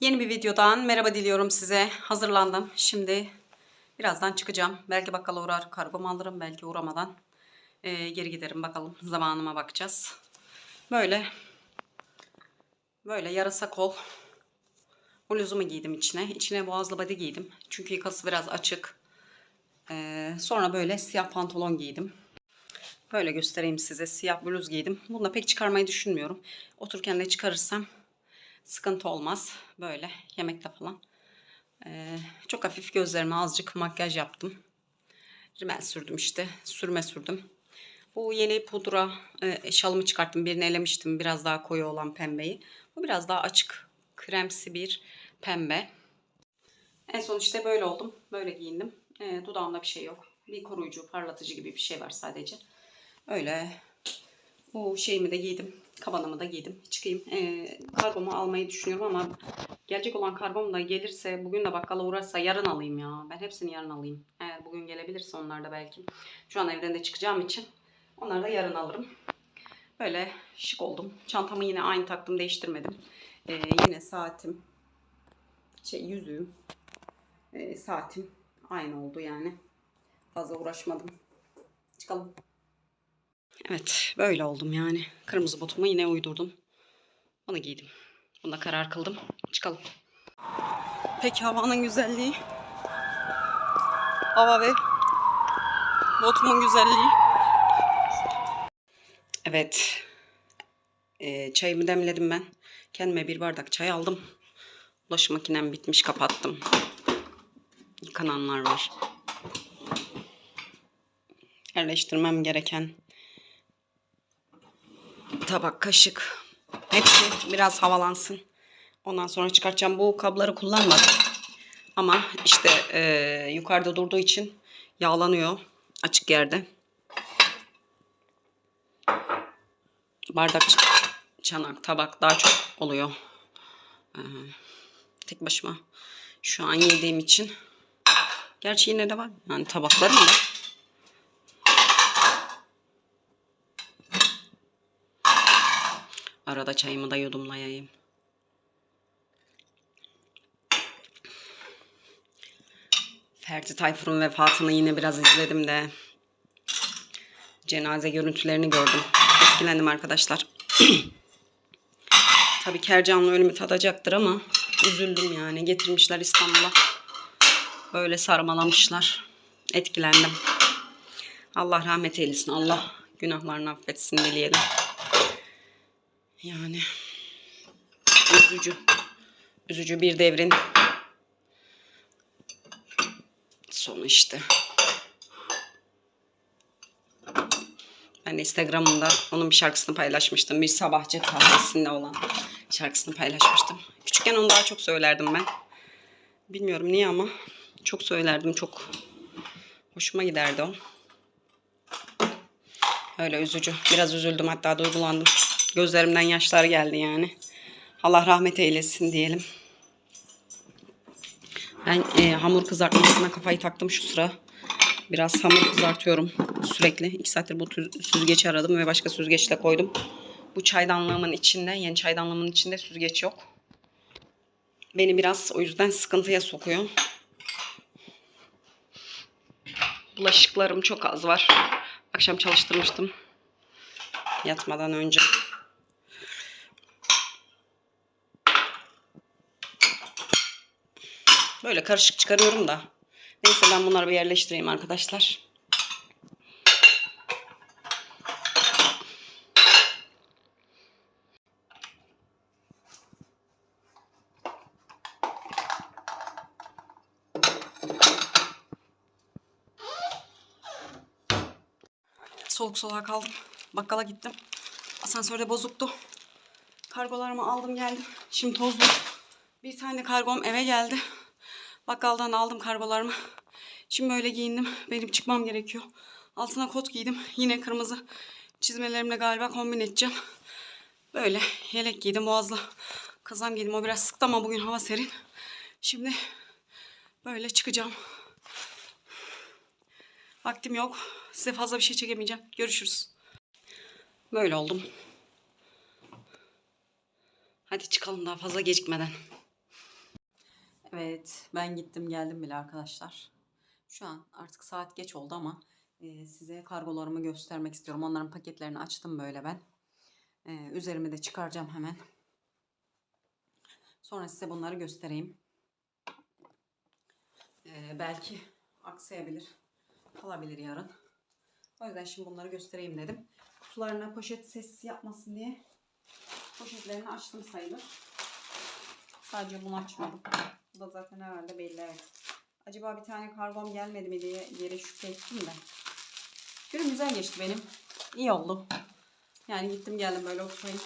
Yeni bir videodan merhaba diliyorum size. Hazırlandım. Şimdi birazdan çıkacağım. Belki bakkala uğrar kargomu alırım. Belki uğramadan eee, geri giderim bakalım. Zamanıma bakacağız. Böyle böyle yarasa kol bluzumu giydim içine. İçine boğazlı body giydim. Çünkü yakası biraz açık. Eee, sonra böyle siyah pantolon giydim. Böyle göstereyim size. Siyah bluz giydim. Bunu da pek çıkarmayı düşünmüyorum. Otururken de çıkarırsam sıkıntı olmaz. Böyle yemekte falan. Ee, çok hafif gözlerime azıcık makyaj yaptım. Rimel sürdüm işte. Sürme sürdüm. Bu yeni pudra e, şalımı çıkarttım. Birini elemiştim. Biraz daha koyu olan pembeyi. Bu biraz daha açık kremsi bir pembe. En son işte böyle oldum. Böyle giyindim. E, dudağımda bir şey yok. Bir koruyucu, parlatıcı gibi bir şey var sadece. Öyle bu şeyimi de giydim. Kabanımı da giydim. Çıkayım. Ee, kargomu almayı düşünüyorum ama gelecek olan kargom da gelirse bugün de bakkala uğrarsa yarın alayım ya. Ben hepsini yarın alayım. Eğer bugün gelebilirse onlar da belki. Şu an evden de çıkacağım için onları da yarın alırım. Böyle şık oldum. Çantamı yine aynı taktım değiştirmedim. Ee, yine saatim şey yüzüğüm ee, saatim aynı oldu yani. Fazla uğraşmadım. Çıkalım. Evet böyle oldum yani. Kırmızı botumu yine uydurdum. Onu giydim. Bunda karar kıldım. Çıkalım. Peki havanın güzelliği. Hava ve botumun güzelliği. Evet. Ee, çayımı demledim ben. Kendime bir bardak çay aldım. Bulaşık makinem bitmiş kapattım. Yıkananlar var. Yerleştirmem gereken tabak, kaşık. Hepsi biraz havalansın. Ondan sonra çıkartacağım. Bu kabları kullanmadım. Ama işte e, yukarıda durduğu için yağlanıyor açık yerde. Bardak, çanak, tabak daha çok oluyor. Ee, tek başıma şu an yediğim için. Gerçi yine de var. Yani tabaklarım da. Arada çayımı da yudumlayayım. Ferdi Tayfur'un vefatını yine biraz izledim de cenaze görüntülerini gördüm. Etkilendim arkadaşlar. Tabii Kercan'la ölümü tadacaktır ama üzüldüm yani. Getirmişler İstanbul'a. Böyle sarmalamışlar. Etkilendim. Allah rahmet eylesin. Allah günahlarını affetsin dileyelim. Yani üzücü. Üzücü bir devrin sonu işte. Ben Instagram'ımda onun bir şarkısını paylaşmıştım. Bir sabahçı kahvesinde olan şarkısını paylaşmıştım. Küçükken onu daha çok söylerdim ben. Bilmiyorum niye ama çok söylerdim. Çok hoşuma giderdi o. Öyle üzücü. Biraz üzüldüm hatta duygulandım. Gözlerimden yaşlar geldi yani. Allah rahmet eylesin diyelim. Ben e, hamur kızartmasına kafayı taktım şu sıra. Biraz hamur kızartıyorum sürekli. İki saattir bu süzgeci aradım ve başka süzgeçle koydum. Bu çaydanlığımın içinde, yeni çaydanlığımın içinde süzgeç yok. Beni biraz o yüzden sıkıntıya sokuyor. Bulaşıklarım çok az var. Akşam çalıştırmıştım. Yatmadan önce. Böyle karışık çıkarıyorum da. Neyse ben bunları bir yerleştireyim arkadaşlar. Soluk soluğa kaldım. Bakkala gittim. Asansörde bozuktu. Kargolarımı aldım geldim. Şimdi tozlu. Bir tane kargom eve geldi. Bakkaldan aldım kargolarımı. Şimdi böyle giyindim. Benim çıkmam gerekiyor. Altına kot giydim. Yine kırmızı çizmelerimle galiba kombin edeceğim. Böyle yelek giydim. Boğazlı kazam giydim. O biraz sıktı ama bugün hava serin. Şimdi böyle çıkacağım. Vaktim yok. Size fazla bir şey çekemeyeceğim. Görüşürüz. Böyle oldum. Hadi çıkalım daha fazla gecikmeden. Evet, ben gittim geldim bile arkadaşlar. Şu an artık saat geç oldu ama e, size kargolarımı göstermek istiyorum. Onların paketlerini açtım böyle ben. E, üzerimi de çıkaracağım hemen. Sonra size bunları göstereyim. E, belki aksayabilir, kalabilir yarın. O yüzden şimdi bunları göstereyim dedim. Kutularına poşet sesi yapmasın diye poşetlerini açtım sayılır. Sadece bunu açmadım. Bu da zaten herhalde belli evet. Acaba bir tane kargom gelmedi mi diye yere şüphe ettim de. Günüm güzel geçti benim. İyi oldu. Yani gittim geldim böyle oturayım.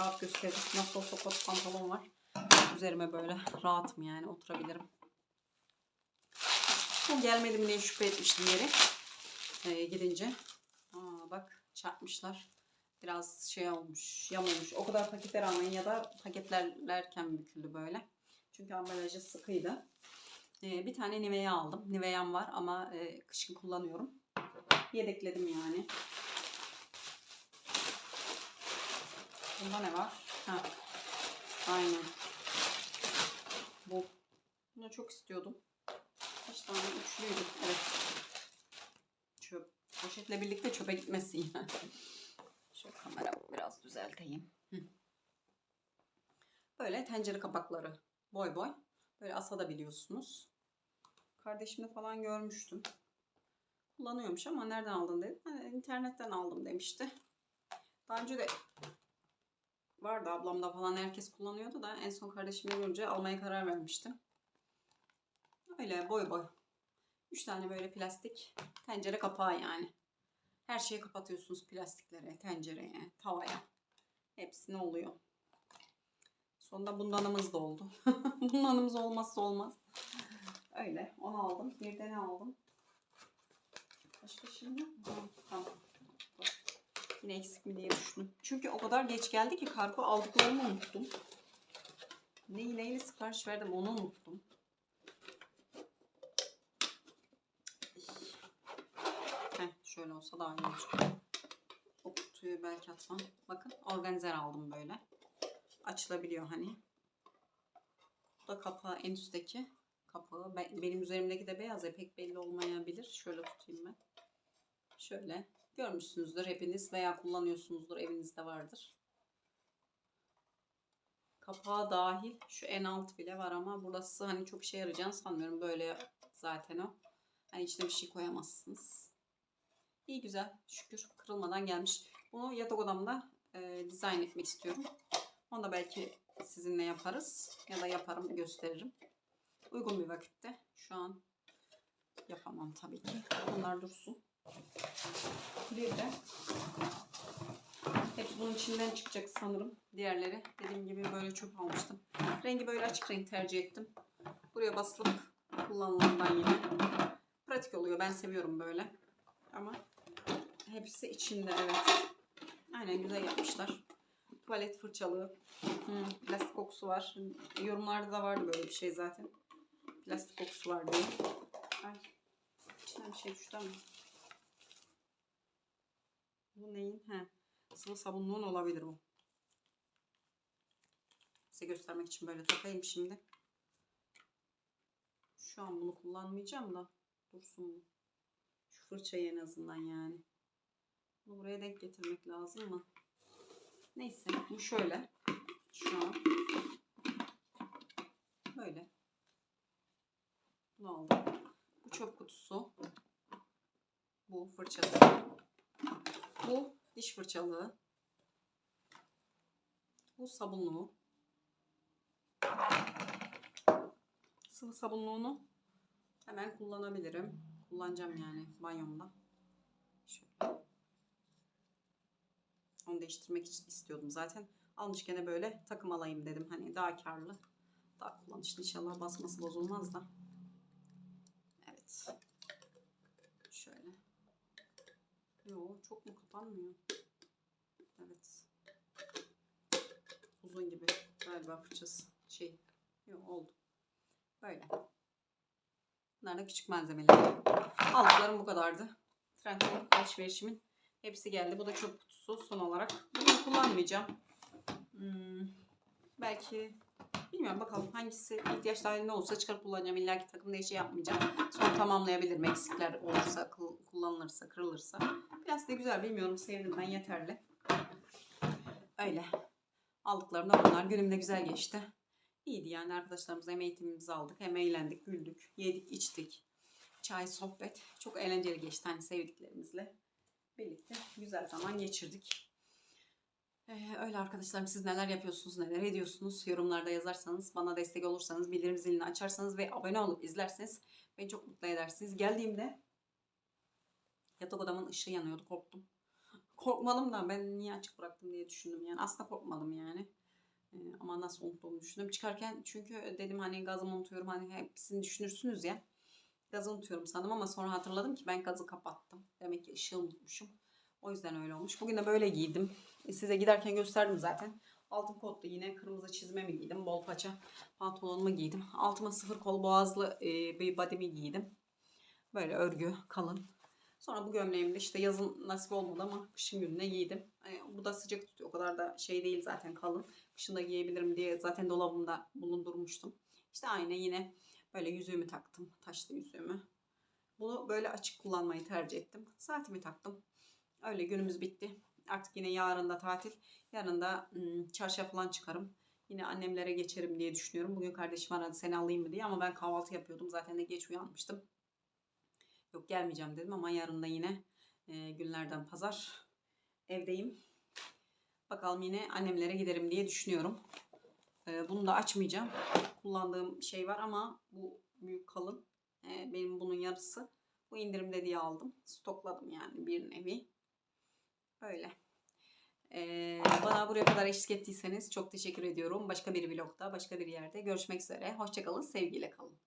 Rahat gösterdim. Nasıl olsa kot pantolon var. Üzerime böyle rahatım yani oturabilirim. Bu gelmedi mi diye şüphe etmiştim yere. Ee, gidince. Aa, bak çarpmışlar. Biraz şey olmuş, yamulmuş. O kadar paketler almayın ya da paketlerlerken büküldü böyle. Çünkü ambalajı sıkıydı. Ee, bir tane Nivea aldım. Nivea'm var ama e, kışın kullanıyorum. Yedekledim yani. Bunda ne var? Ha. Aynen. Bu. Bunu çok istiyordum. Kaç tane? Üçlüydü. Evet. Çöp. Poşetle birlikte çöpe gitmesin yani. Hı. Böyle tencere kapakları. Boy boy. Böyle asabiliyorsunuz. Kardeşimde falan görmüştüm. Kullanıyormuş ama nereden aldın dedim. Hani internetten aldım demişti. Daha önce de vardı ablamda falan herkes kullanıyordu da en son kardeşimle görünce almaya karar vermiştim. Öyle boy boy. Üç tane böyle plastik tencere kapağı yani. Her şeyi kapatıyorsunuz plastiklere, tencereye, tavaya. Hepsine oluyor. Sonunda bundanımız da oldu. bundanımız olmazsa olmaz. Öyle. Onu aldım. Bir de ne aldım? Başka? Ha, Tamam. Yine eksik mi diye düşündüm. Çünkü o kadar geç geldi ki kargo aldıklarımı unuttum. Neyi neyle sipariş verdim onu unuttum. Heh, şöyle olsa daha iyi olacak. Kutuyu belki atmam. Bakın organizer aldım böyle. Açılabiliyor hani. Bu da kapağı en üstteki kapağı. Ben- Benim üzerimdeki de beyaz ya pek belli olmayabilir. Şöyle tutayım ben. Şöyle. Görmüşsünüzdür hepiniz veya kullanıyorsunuzdur evinizde vardır. Kapağı dahil şu en alt bile var ama burası hani çok işe yarayacağını sanmıyorum. Böyle zaten o. Hani içine bir şey koyamazsınız. İyi güzel şükür kırılmadan gelmiş. Bunu yatak odamda e, dizayn etmek istiyorum. Onu da belki sizinle yaparız ya da yaparım gösteririm. Uygun bir vakitte. Şu an yapamam tabii ki. Onlar dursun. Bir de hepsi bunun içinden çıkacak sanırım. Diğerleri dediğim gibi böyle çöp almıştım. Rengi böyle açık renk tercih ettim. Buraya basılıp kullanılandan yine. Pratik oluyor. Ben seviyorum böyle. Ama hepsi içinde evet. Aynen güzel yapmışlar. Tuvalet fırçalığı. Hmm, plastik kokusu var. Yorumlarda da vardı böyle bir şey zaten. Plastik kokusu var diye. Ay. İçinden bir şey düştü ama. Bu neyin? He. Sıvı sabunluğun olabilir bu. Size göstermek için böyle takayım şimdi. Şu an bunu kullanmayacağım da. Dursun bu. Şu fırçayı en azından yani. Buraya denk getirmek lazım mı? Neyse bu şöyle. Şu an. Böyle. Bunu aldım. Bu çöp kutusu. Bu fırçası. Bu diş fırçalığı. Bu sabunluğu. Sıvı sabunluğunu hemen kullanabilirim. Kullanacağım yani banyomda. Şöyle. Onu değiştirmek için istiyordum zaten. Almışken de böyle takım alayım dedim. Hani daha karlı. Daha kullanışlı inşallah basması bozulmaz da. Evet. Şöyle. Yo çok mu kapanmıyor? Evet. Uzun gibi galiba fırçası. Şey. Yo oldu. Böyle. Bunlar da küçük malzemeler. Aldıklarım bu kadardı. Trendyol alışverişimin hepsi geldi. Bu da çöp kutusu son olarak. Bunu kullanmayacağım. Hmm, belki Bilmiyorum bakalım hangisi ihtiyaç dahilinde olursa çıkarıp kullanacağım. İlla ki takım değişi yapmayacağım. Sonra tamamlayabilirim. Eksikler olursa, kullanılırsa, kırılırsa. Plastik güzel bilmiyorum. Sevdim ben yeterli. Öyle. Aldıklarım da bunlar. Günüm de güzel geçti. İyiydi yani arkadaşlarımızla hem eğitimimizi aldık hem eğlendik, güldük, yedik, içtik. Çay, sohbet. Çok eğlenceli geçti hani sevdiklerimizle. Birlikte güzel zaman geçirdik. Ee, öyle arkadaşlarım siz neler yapıyorsunuz, neler ediyorsunuz? Yorumlarda yazarsanız, bana destek olursanız, bildirim zilini açarsanız ve abone olup izlerseniz beni çok mutlu edersiniz. Geldiğimde yatak odamın ışığı yanıyordu korktum. Korkmadım da ben niye açık bıraktım diye düşündüm yani. Aslında korkmadım yani. Ee, ama nasıl unuttuğumu düşündüm. Çıkarken çünkü dedim hani gazımı unutuyorum hani hepsini düşünürsünüz ya. Gazı unutuyorum sandım ama sonra hatırladım ki ben gazı kapattım. Demek ki ışığı unutmuşum. O yüzden öyle olmuş. Bugün de böyle giydim. E, Size giderken gösterdim zaten. Altın kotlu yine kırmızı çizmemi giydim. Bol paça pantolonumu giydim. Altıma sıfır kol boğazlı e, bir bodymi giydim. Böyle örgü kalın. Sonra bu gömleğimi de işte yazın nasip olmadı ama kışın gününe giydim. E, bu da sıcak tutuyor. O kadar da şey değil zaten kalın. Kışın da giyebilirim diye zaten dolabımda bulundurmuştum. İşte aynı yine böyle yüzüğümü taktım. Taşlı yüzüğümü. Bunu böyle açık kullanmayı tercih ettim. Saatimi taktım. Öyle günümüz bitti. Artık yine yarın da tatil. Yarın da çarşıya falan çıkarım. Yine annemlere geçerim diye düşünüyorum. Bugün kardeşim aradı seni alayım mı diye ama ben kahvaltı yapıyordum. Zaten de geç uyanmıştım. Yok gelmeyeceğim dedim ama yarın da yine e, günlerden pazar evdeyim. Bakalım yine annemlere giderim diye düşünüyorum. E, bunu da açmayacağım. Kullandığım şey var ama bu büyük kalın. E, benim bunun yarısı. Bu indirimde diye aldım. Stokladım yani bir nevi. Öyle. Ee, bana buraya kadar eşlik ettiyseniz çok teşekkür ediyorum. Başka bir vlogda, başka bir yerde görüşmek üzere. Hoşçakalın, sevgiyle kalın.